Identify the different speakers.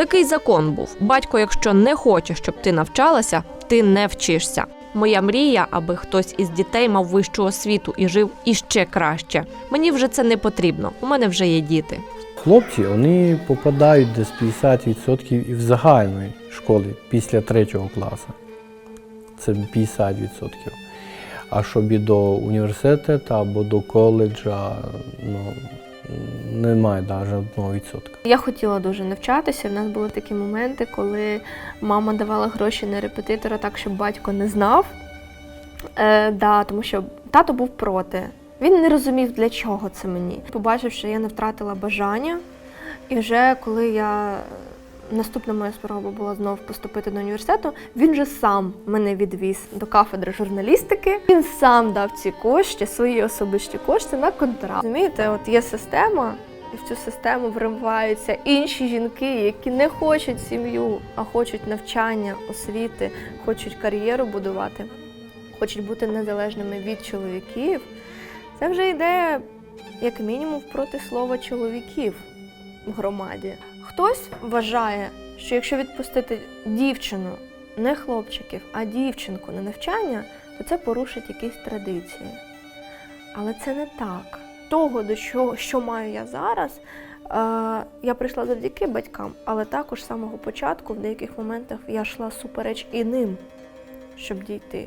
Speaker 1: Такий закон був: батько, якщо не хоче, щоб ти навчалася, ти не вчишся. Моя мрія, аби хтось із дітей мав вищу освіту і жив іще краще. Мені вже це не потрібно. У мене вже є діти.
Speaker 2: Хлопці вони попадають десь 50% і в загальної школи після третього класу. Це 50%. А щоб і до університету або до коледжа, ну, немає навіть одного відсотка.
Speaker 3: Я хотіла дуже навчатися. В нас були такі моменти, коли мама давала гроші на репетитора так, щоб батько не знав. Е, да, тому що тато був проти. Він не розумів, для чого це мені. Побачив, що я не втратила бажання. І вже коли я наступна моя спроба була знов поступити до університету, він же сам мене відвіз до кафедри журналістики. Він сам дав ці кошти, свої особисті кошти на контракт. Розумієте, от є система, і в цю систему вриваються інші жінки, які не хочуть сім'ю, а хочуть навчання, освіти, хочуть кар'єру будувати, хочуть бути незалежними від чоловіків. Це вже йде як мінімум проти слова чоловіків в громаді. Хтось вважає, що якщо відпустити дівчину, не хлопчиків, а дівчинку на навчання, то це порушить якісь традиції. Але це не так. Того, до чого, що маю я зараз, е, я прийшла завдяки батькам, але також з самого початку, в деяких моментах, я йшла супереч і ним, щоб дійти.